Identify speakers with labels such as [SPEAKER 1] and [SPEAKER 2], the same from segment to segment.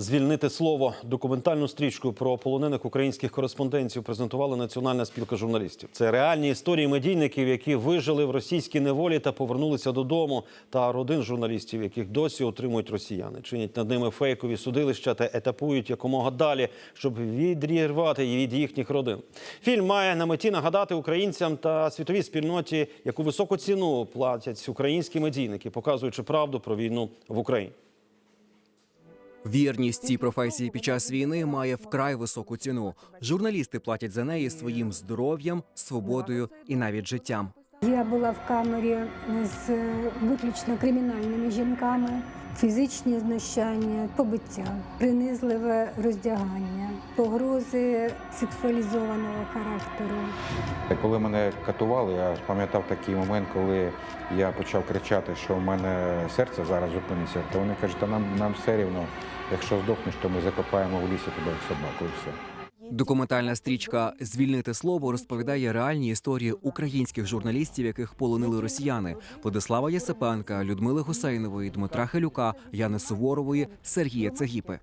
[SPEAKER 1] Звільнити слово документальну стрічку про полонених українських кореспондентів презентувала Національна спілка журналістів. Це реальні історії медійників, які вижили в російській неволі та повернулися додому, та родин журналістів, яких досі отримують росіяни, чинять над ними фейкові судилища та етапують якомога далі, щоб відрірвати від їхніх родин. Фільм має на меті нагадати українцям та світовій спільноті, яку високу ціну платять українські медійники, показуючи правду про війну в Україні.
[SPEAKER 2] Вірність цій професії під час війни має вкрай високу ціну. Журналісти платять за неї своїм здоров'ям, свободою і навіть життям.
[SPEAKER 3] Я була в камері з виключно кримінальними жінками, фізичні знущання, побиття, принизливе роздягання, погрози сексуалізованого характеру.
[SPEAKER 4] Коли мене катували, я пам'ятав такий момент, коли я почав кричати, що в мене серце зараз зупиниться. То вони кажуть, та нам, нам все рівно, якщо здохнеш, то ми закопаємо в лісі тебе як собаку і все.
[SPEAKER 2] Документальна стрічка Звільнити слово розповідає реальні історії українських журналістів, яких полонили росіяни: Владислава Єсипенка, Людмили Гусейнової, Дмитра Хелюка, Яни Суворової, Сергія Цегіпи.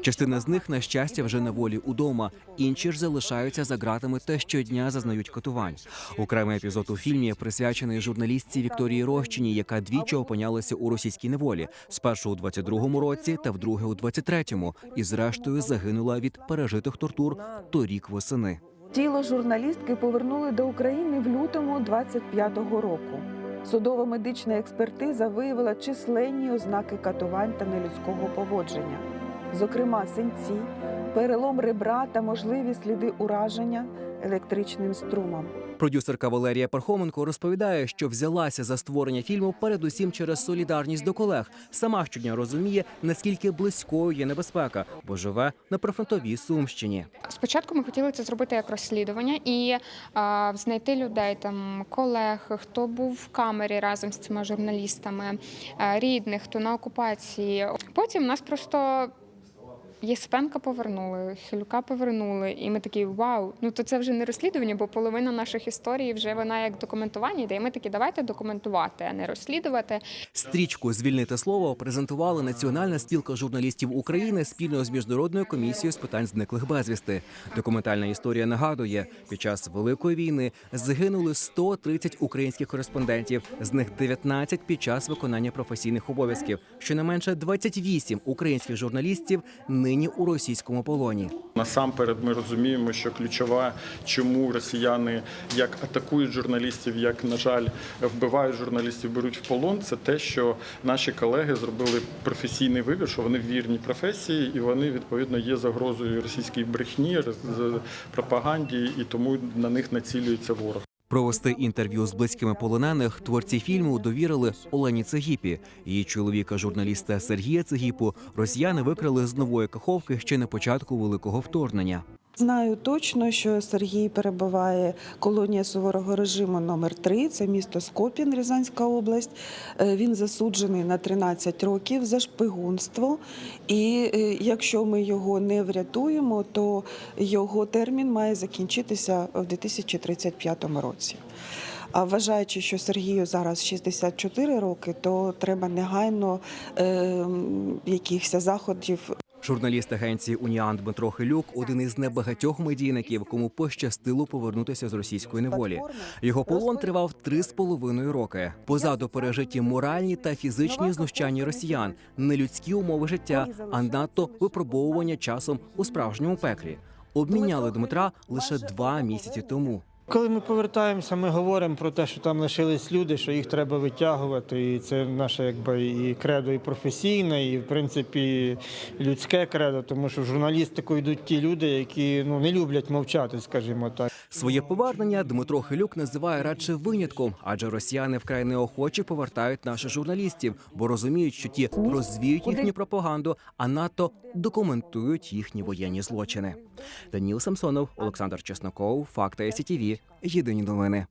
[SPEAKER 2] Частина з них, на щастя, вже на волі удома. Інші ж залишаються за ґратами та щодня зазнають катувань. Окремий епізод у фільмі присвячений журналістці Вікторії Рощині, яка двічі опинялася у російській неволі. Спершу у 22-му році та вдруге у 23-му. І зрештою загинула від пережитих тортур торік восени.
[SPEAKER 5] Тіло журналістки повернули до України в лютому 25-го року. Судово-медична експертиза виявила численні ознаки катувань та нелюдського поводження, зокрема синці, перелом ребра та можливі сліди ураження електричним струмом.
[SPEAKER 2] Продюсерка Валерія Пархоменко розповідає, що взялася за створення фільму передусім через солідарність до колег. Сама щодня розуміє, наскільки близькою є небезпека, бо живе на прифронтовій Сумщині.
[SPEAKER 6] Спочатку ми хотіли це зробити як розслідування і а, знайти людей, там колег, хто був в камері разом з цими журналістами, а, рідних, хто на окупації. Потім нас просто. Єсипенка повернули, Хилюка повернули, і ми такі вау. Ну то це вже не розслідування, бо половина наших історій вже вона як документування йде. І ми такі, давайте документувати, а не розслідувати.
[SPEAKER 2] Стрічку Звільнити слово презентувала Національна спілка журналістів України спільно з міжнародною комісією з питань зниклих безвісти. Документальна історія нагадує, під час великої війни загинули 130 українських кореспондентів, з них 19 під час виконання професійних обов'язків. Щонайменше 28 українських журналістів нині у російському полоні.
[SPEAKER 7] Насамперед, ми розуміємо, що ключова, чому росіяни як атакують журналістів, як на жаль вбивають журналістів, беруть в полон. Це те, що наші колеги зробили професійний вибір, що вони вірні професії, і вони відповідно є загрозою російській брехні, пропаганді, і тому на них націлюється ворог.
[SPEAKER 2] Провести інтерв'ю з близькими полонених творці фільму довірили Олені Цегіпі. Її чоловіка, журналіста Сергія Цегіпу, росіяни викрали з нової каховки ще на початку великого вторгнення.
[SPEAKER 5] Знаю точно, що Сергій перебуває колонія суворого режиму номер 3 це місто Скопін, Рязанська область. Е, Він засуджений на 13 років за шпигунство. І е, якщо ми його не врятуємо, то його термін має закінчитися в 2035 році. А вважаючи, що Сергію зараз 64 роки, то треба негайно е, якихось заходів
[SPEAKER 2] Журналіст агенції Уніан Дмитро Хилюк один із небагатьох медійників, кому пощастило повернутися з російської неволі. Його полон тривав три з половиною роки. Позаду пережиті моральні та фізичні знущання росіян, нелюдські умови життя, а надто випробовування часом у справжньому пеклі. Обміняли Дмитра лише два місяці тому.
[SPEAKER 8] Коли ми повертаємося, ми говоримо про те, що там лишились люди, що їх треба витягувати. І це наше якби і кредо, і професійне, і в принципі людське кредо, тому що в журналістику йдуть ті люди, які ну не люблять мовчати, скажімо так.
[SPEAKER 2] Своє повернення Дмитро Хилюк називає радше винятком, адже росіяни вкрай неохоче повертають наших журналістів, бо розуміють, що ті розвіють їхню пропаганду, а надто документують їхні воєнні злочини. Даніл Самсонов, Олександр Чесноков, Факти СІТІВІ. Єдині новини.